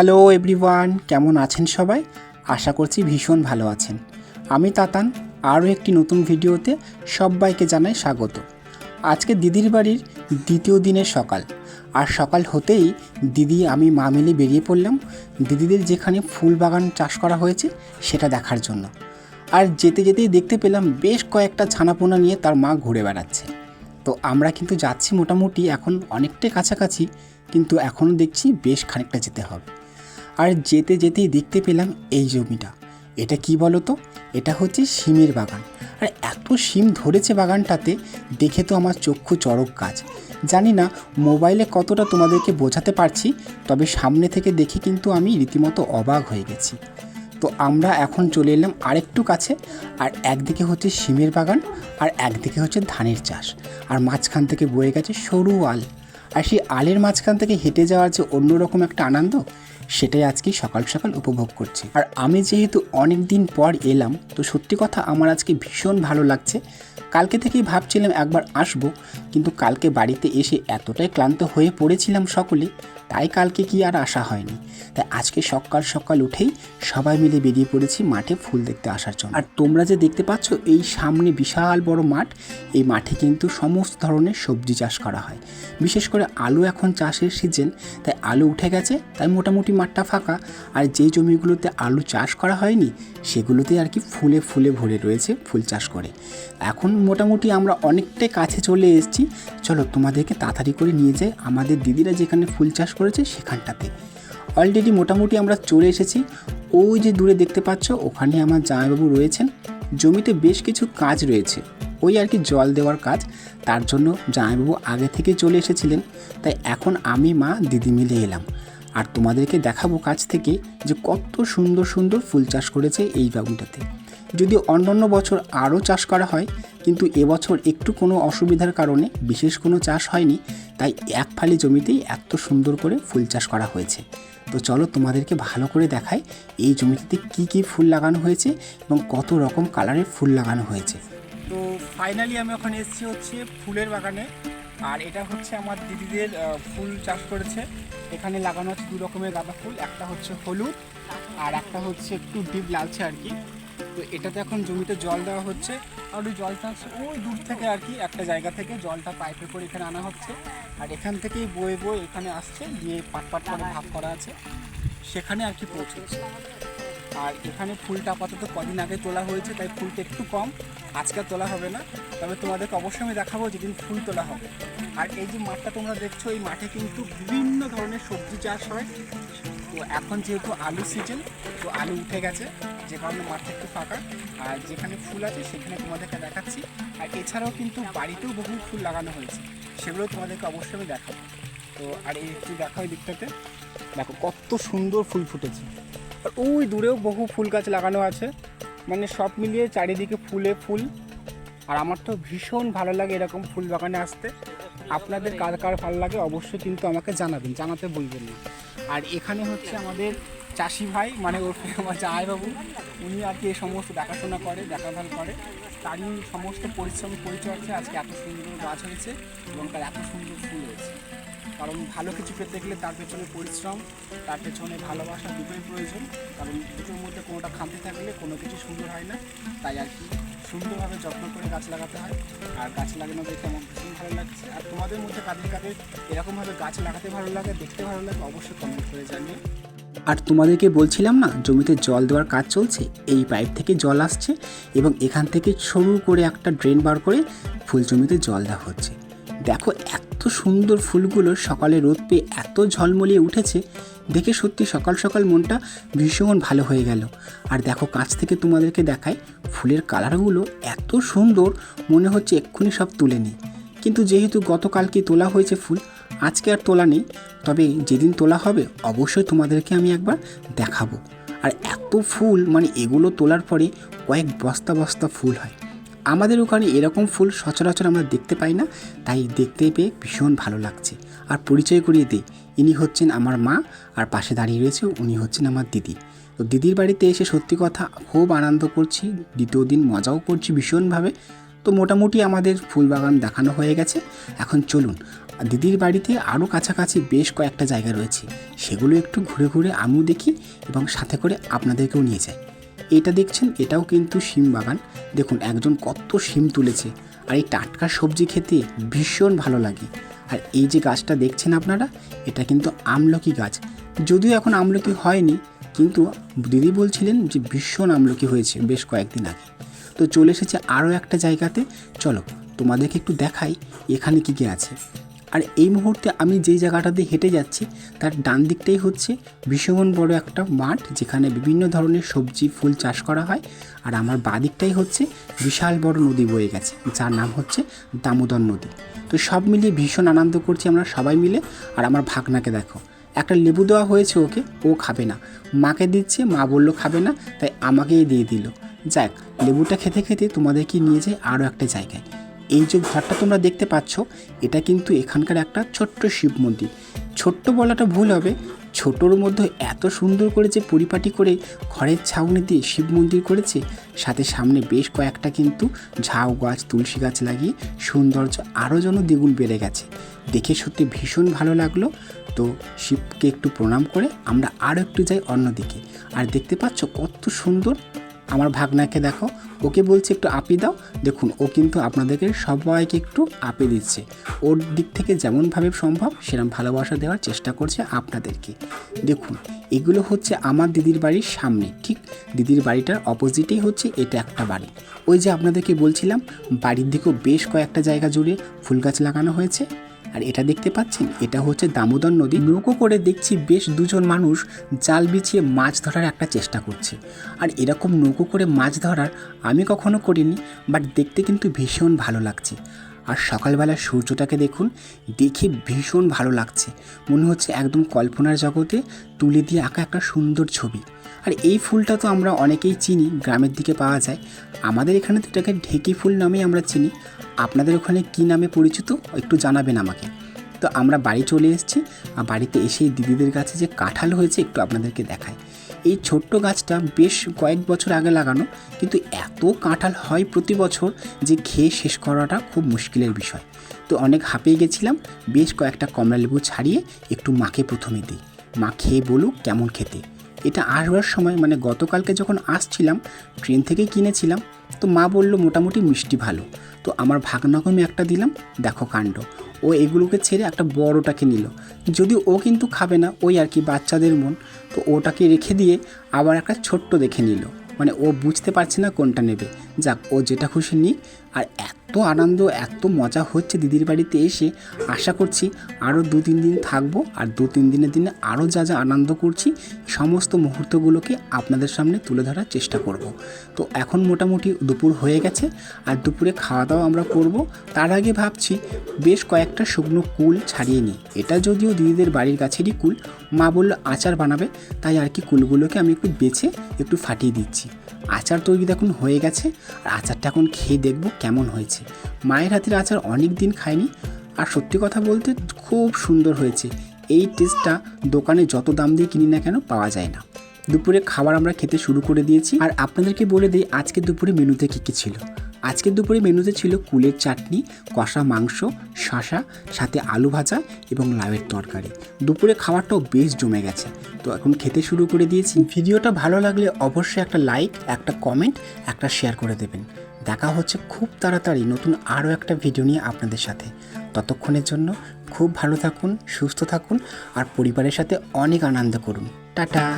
Hello everyone কেমন আছেন সবাই? আশা করছি ভীষণ ভালো আছেন। আমি তাতান, আরও একটি নতুন ভিডিওতে সবাইকে জানাই স্বাগত। আজকে দিদির বাড়ির দ্বিতীয় দিনের সকাল। আর সকাল হতেই দিদি, আমি, মা মিলে বেরিয়ে পড়লাম দিদিদের যেখানে ফুল বাগান চাষ করা হয়েছে সেটা দেখার জন্য। আর যেতে যেতেই দেখতে পেলাম বেশ কয়েকটা ছানাপোনা নিয়ে তার মা ঘুরে বেড়াচ্ছে। তো আমরা কিন্তু যাচ্ছি মোটামুটি এখন অনেকটাই কাছাকাছি, কিন্তু এখনও দেখছি বেশ খানিকটা যেতে হবে। আর যেতে যেতেই দেখতে পেলাম এই জমিটা। এটা কি বলো তো এটা হচ্ছে শিমের বাগান। আর এত শিম ধরেছে বাগানটাতে, দেখে তো আমার চক্ষু চড়ক কাজ। জানি না মোবাইলে কতটা তোমাদেরকে বোঝাতে পারছি, তবে সামনে থেকে দেখে কিন্তু আমি রীতিমতো অবাক হয়ে গেছি। তো আমরা এখন চলে এলাম আরেকটু কাছে, আর একদিকে হচ্ছে শিমের বাগান, আর একদিকে হচ্ছে ধানের চাষ। আর মাঝখান থেকে বয়ে গেছে সরু আল। আর সেই আলের মাঝখান থেকে হেঁটে যাওয়ার যে অন্যরকম একটা আনন্দ সেটাই আজকে সকাল সকাল উপভোগ করছি। আর আমি যেহেতু অনেক দিন পর এলাম, তো সত্যি কথা আমার আজকে ভীষণ ভালো লাগছে। কালকে থেকেই ভাবছিলাম একবার আসব, কিন্তু কালকে বাড়িতে এসে এতটাই ক্লান্ত হয়ে পড়েছিলাম সকলে তাই কালকে কি আর আসা হয়নি। তাই আজকে সকাল সকাল উঠেই সবাই মিলে বেরিয়ে পড়েছি মাঠে ফুল দেখতে আসার জন্য। আর তোমরা যে দেখতে পাচ্ছ এই সামনে বিশাল বড় মাঠ, এই মাঠে কিন্তু সমস্ত ধরনের সবজি চাষ করা হয়। বিশেষ করে আলু এখন চাষের সিজন, তাই আলু উঠে গেছে, তাই মোটামুটি মাঠটা ফাঁকা। আর যে জমিগুলোতে আলু চাষ করা হয়নি সেগুলোতে আর কি ফুলে ফুলে ভরে রয়েছে ফুল চাষ করে। এখন মোটামুটি আমরা অনেকটাই কাছে চলে এসেছি। চলো তোমাদেরকে তাড়াতাড়ি করে নিয়ে যাই। আমাদের দিদিরা যেখানে ফুল চাষ করেছে সেখানটাতে। অলরেডি মোটামুটি আমরা চলে এসেছি। ওই যে দূরে দেখতে পাচ্ছ, ওখানে আমার জামাইবাবু রয়েছেন। জমিতে বেশ কিছু কাজ রয়েছে। ওই আর কি জল দেওয়ার কাজ। তার জন্য জামাইবাবু আগে থেকে চলে এসেছিলেন। তাই এখন আমি, মা, দিদি মিলে এলাম। আর তোমাদেরকে দেখাবো কাছ থেকে যে কত সুন্দর সুন্দর ফুল চাষ করেছে এই বাগুনটাতে। যদি অন্যান্য বছর আরও চাষ করা হয়, কিন্তু এবছর একটু কোনো অসুবিধার কারণে বিশেষ কোনো চাষ হয়নি, তাই এক ফালি জমিতেই এত সুন্দর করে ফুল চাষ করা হয়েছে। তো চলো তোমাদেরকে ভালো করে দেখাই এই জমিটিতে কি কি ফুল লাগানো হয়েছে এবং কত রকম কালারের ফুল লাগানো হয়েছে। তো ফাইনালি আমি ওখানে এসেছি হচ্ছে ফুলের বাগানে, আর এটা হচ্ছে আমার দিদিদের ফুল চাষ করেছে। এখানে লাগানো হচ্ছে দু রকমের গাঁদা ফুল, একটা হচ্ছে হলুদ আর একটা হচ্ছে একটু ডিপ লালচে আর কি। তো এটাতে এখন জমিতে জল দেওয়া হচ্ছে। আর ওই জলটা ওই দূর থেকে আর কি, একটা জায়গা থেকে জলটা পাইপে করে এখানে আনা হচ্ছে। আর এখান থেকেই বয়ে বয়ে এখানে আসছে, দিয়ে পাট পাট করে ভাগ করা আছে। সেখানে আর কি পৌঁছেছে। আর এখানে ফুলটা আপাতত কদিন আগে তোলা হয়েছে, তাই ফুলটা একটু কম। আজকে তোলা হবে না। তবে তোমাদেরকে অবশ্যই আমি দেখাবো যেদিন ফুল তোলা হবে। আর এই যে মাঠটা তোমরা দেখছ, এই মাঠে কিন্তু বিভিন্ন ধরনের সবজি চাষ হয়। তো এখন যেহেতু আলু সিজন তো আলু উঠে গেছে, যে কারণে মাঠটা একটু ফাঁকা। আর যেখানে ফুল আছে সেখানে তোমাদেরকে দেখাচ্ছি। আর এছাড়াও কিন্তু বাড়িতেও বহু ফুল লাগানো হয়েছে। সেগুলো তোমাদেরকে অবশ্যই আমি দেখাবো। তো আর এই একটু দেখা ওই দিকটাতে। দেখো, কত সুন্দর ফুল ফুটেছে। আর ওই দূরেও বহু ফুল গাছ লাগানো আছে। মানে সব মিলিয়ে চারিদিকে ফুলে ফুল। আর আমার তো ভীষণ ভালো লাগে এরকম ফুল বাগানে আসতে। আপনাদের কার কার ভালো লাগে অবশ্যই কিন্তু আমাকে জানাবেন, জানাতে বলবেন না। আর এখানে হচ্ছে আমাদের চাষি ভাই মানে ওর আমার জামাইবাবু। উনি আর কি এই সমস্ত দেখাশোনা করে, দেখাভাল করে। তারই সমস্ত পরিশ্রম পরিচর্যা আজকে এত সুন্দর গাছ হয়েছে এবং তার এত সুন্দর ফুল হয়েছে। কারণ ভালো কিছু পেতে গেলে তার পেছনে পরিশ্রম, তার পেছনে ভালোবাসা দুটোই প্রয়োজন। কারণ দুটোর মধ্যে কোনোটা খামতে থাকলে কোনো কিছু সুন্দর হয় না, তাই আর কি। সুন্দরভাবে যত্ন করে গাছ লাগাতে হয়। আর গাছ লাগানো দেখে আমার ভীষণ ভালো লাগছে। আর তোমাদের মধ্যে কাদের কাদের এরকমভাবে গাছ লাগাতে ভালো লাগে, দেখতে ভালো লাগে, অবশ্যই কমেন্ট করে জানিয়ে আর তোমাদেরকে বলছিলাম না, জমিতে জল দেওয়ার কাজ চলছে? এই পাইপ থেকে জল আসছে এবং এখান থেকে সরু করে একটা ড্রেন বার করে ফুল জমিতে জল দেওয়া হচ্ছে। দেখো, এত সুন্দর ফুলগুলো সকালে রোদ পেয়ে এত ঝলমলিয়ে উঠেছে, দেখে সত্যি সকাল সকাল মনটা ভীষণ ভালো হয়ে গেল। আর দেখো, কাছ থেকে তোমাদেরকে দেখায় ফুলের কালারগুলো এত সুন্দর, মনে হচ্ছে এক্ষুনি সব তুলে নিই। কিন্তু যেহেতু গতকালকে তোলা হয়েছে ফুল, আজকে আর তোলা নেই। তবে যেদিন তোলা হবে, অবশ্যই তোমাদেরকে আমি একবার দেখাবো। আর এত ফুল মানে এগুলো তোলার পরে কয়েক বস্তা বস্তা ফুল হয়। আমাদের ওখানে এরকম ফুল সচরাচর আমরা দেখতে পাই না, তাই দেখতে পেয়ে ভীষণ ভালো লাগছে। আর পরিচয় করিয়ে দিই, ইনি হচ্ছেন আমার মা, আর পাশে দাঁড়িয়ে রয়েছে উনি হচ্ছেন আমার দিদি। তো দিদির বাড়িতে এসে সত্যি কথা খুব আনন্দ করছি, দ্বিতীয় দিন মজাও করছি ভীষণভাবে। তো মোটামুটি আমাদের ফুল বাগান দেখানো হয়ে গেছে, এখন চলুন। দিদির বাড়িতে আরও কাছাকাছি বেশ কয়েকটা জায়গা রয়েছে, সেগুলো একটু ঘুরে ঘুরে আমিও দেখি এবং সাথে করে আপনাদেরকেও নিয়ে যাই। এটা দেখছেন? এটাও কিন্তু শিম বাগান। দেখুন, একজন কত শিম তুলেছে। আর এই টাটকা সবজি খেতে ভীষণ ভালো লাগে। আর এই যে গাছটা দেখছেন আপনারা, এটা কিন্তু আমলকি গাছ। যদিও এখন আমলকি হয়নি, কিন্তু দিদি বলছিলেন যে ভীষণ আমলকি হয়েছে বেশ কয়েকদিন আগে। তো চলে এসেছে আরও একটা জায়গাতে। চলো, তোমাদেরকে একটু দেখাই এখানে কী কী আছে। আর এই মুহূর্তে আমি যেই জায়গাটা দিয়ে হেঁটে যাচ্ছি, তার ডান দিকটাই হচ্ছে ভীষণ বড় একটা মাঠ, যেখানে বিভিন্ন ধরনের সবজি, ফুল চাষ করা হয়। আর আমার বাঁ দিকটাই হচ্ছে বিশাল বড় নদী বয়ে গেছে, যার নাম হচ্ছে দামোদর নদী। তো সব মিলিয়ে ভীষণ আনন্দ করছি আমরা সবাই মিলে। আর আমার ভাগনাকে দেখো, একটা লেবু দেওয়া হয়েছে ওকে, ও খাবে না। মাকে দিচ্ছে, মা বলল খাবে না, তাই আমাকেই দিয়ে দিল। যাক, লেবুটা খেতে খেতে তোমাদেরকে নিয়ে যাই আরও একটা জায়গায়। এই যে ঘরটা তোমরা দেখতে পাচ্ছ, এটা কিন্তু এখানকার একটা ছোট্ট শিব মন্দির। ছোট্ট বলাটা ভুল হবে, ছোটোর মধ্যে এত সুন্দর করে যে পরিপাটি করে ঘরের ছাউনি দিয়ে শিব মন্দির করেছে, সাথে সামনে বেশ কয়েকটা কিন্তু ঝাউ গাছ, তুলসী গাছ লাগিয়ে সৌন্দর্য আরও যেন দ্বিগুণ বেড়ে গেছে। দেখে সত্যি ভীষণ ভালো লাগল। তো শিবকে একটু প্রণাম করে আমরা আরও একটু যাই অন্যদিকে। আর দেখতে পাচ্ছ কত সুন্দর আমার ভাগনাকে দেখো, ওকে বলছে একটু আপি দাও। দেখুন, ও কিন্তু আপনাদেরকে সবাইকে একটু আপি দিচ্ছে। ওর দিক থেকে যেমনভাবে সম্ভব সেরকম ভালোবাসা দেওয়ার চেষ্টা করছে আপনাদেরকে। দেখুন, এগুলো হচ্ছে আমার দিদির বাড়ির সামনে, ঠিক? দিদির বাড়িটার অপোজিটেই হচ্ছে এটা একটা বাড়ি। ওই যে আপনাদেরকে বলছিলাম, বাড়ির দিকেও বেশ কয়েকটা জায়গা জুড়ে ফুল গাছ লাগানো হয়েছে। আর এটা দেখতে পাচ্ছেন? এটা হচ্ছে দামোদর নদী। নৌকো করে দেখছি বেশ দুজন মানুষ জাল বিছিয়ে মাছ ধরার একটা চেষ্টা করছে। আর এরকম নৌকো করে মাছ ধরার আমি কখনো করিনি বাট দেখতে কিন্তু ভীষণ ভালো লাগছে। আর সকালবেলা সূর্যটাকে দেখুন, দেখে ভীষণ ভালো লাগছে। মনে হচ্ছে একদম কল্পনার জগতে তুলে দিয়ে আঁকা একটা সুন্দর ছবি। আর এই ফুলটা তো আমরা অনেকেই চিনি, গ্রামের দিকে পাওয়া যায়। আমাদের এখানে তো এটাকে ঢেকি ফুল নামেই আমরা চিনি। আপনাদের ওখানে কী নামে পরিচিত? একটু জানাবেন আমাকে। তো আমরা বাড়ি চলে এসেছি, আর বাড়িতে এসে দিদিদের কাছে যে কাঁঠাল হয়েছে একটু আপনাদেরকে দেখায় এই ছোট্ট গাছটা বেশ কয়েক বছর আগে লাগানো, কিন্তু এত কাঁঠাল হয় প্রতি বছর যে খেয়ে শেষ করাটা খুব মুশকিলের বিষয়। তো অনেক হাঁপিয়ে গেছিলাম, বেশ কয়েকটা কমলা লেবু ছাড়িয়ে একটু মাকে প্রথমে দিই। মা খেয়ে বলুক কেমন খেতে। এটা আসবার সময় মানে গতকালকে যখন আসছিলাম, ট্রেন থেকে কিনেছিলাম, তো মা বলল মোটামুটি মিষ্টি ভালো। তো আমার ভাগনাকে আমি একটা দিলাম, দেখো কাণ্ড। ও এগুলোকে ছেড়ে একটা বড়টাকে নিল। যদি ও কিন্তু খাবে না, ওই আর কি বাচ্চাদের মন। তো ওটাকে রেখে দিয়ে আবার একটা ছোট্ট দেখে নিল। মানে ও বুঝতে পারছে না কোনটা নেবে। যাক, ও যেটা খুশি নিক, আর এত আনন্দ, এত মজা হচ্ছে দিদির বাড়িতে এসে। আশা করছি আরও দু তিন দিন থাকব আর দু তিন দিনের দিনে আরও যা যা আনন্দ করছি, সমস্ত মুহূর্তগুলোকে আপনাদের সামনে তুলে ধরার চেষ্টা করব। তো এখন মোটামুটি দুপুর হয়ে গেছে আর দুপুরে খাওয়া দাওয়া আমরা করব। তার আগে ভাবছি বেশ কয়েকটা শুকনো কুল ছাড়িয়ে নিই। এটা যদিও দিদিদের বাড়ির গাছেরই কুল, মা বলল আচার বানাবে, তাই আর কি কুলগুলোকে আমি একটু বেছে একটু ফাটিয়ে দিচ্ছি। আচার তৈরি দেখুন হয়ে গেছে, আর আচারটা এখন খেয়ে দেখব কেমন হয়েছে। মায়ের হাতের আচার অনেক দিন খাইনি আর সত্যি কথা বলতে খুব সুন্দর হয়েছে। এই টেস্টটা দোকানে যত দাম দিয়ে কিনি না কেন পাওয়া যায় না। দুপুরে খাবার আমরা খেতে শুরু করে দিয়েছি, আর আপনাদেরকে বলে দিই আজকে দুপুরে মেনুতে কী কী ছিল। আজকের দুপুরে মেনুতে ছিল কুলের চাটনি, কষা মাংস শশা সাথে আলু ভাজা এবং লাউয়ের তরকারি। দুপুরে খাবারটাও বেশ জমে গেছে। তো এখন খেতে শুরু করে দিয়েছি। ভিডিওটা ভালো লাগলে অবশ্যই একটা লাইক, একটা কমেন্ট, একটা শেয়ার করে দেবেন। দেখা হচ্ছে খুব তাড়াতাড়ি নতুন আরও একটা ভিডিও নিয়ে আপনাদের সাথে। ততক্ষণের জন্য খুব ভালো থাকুন, সুস্থ থাকুন আর পরিবারের সাথে অনেক আনন্দ করুন। টাটা!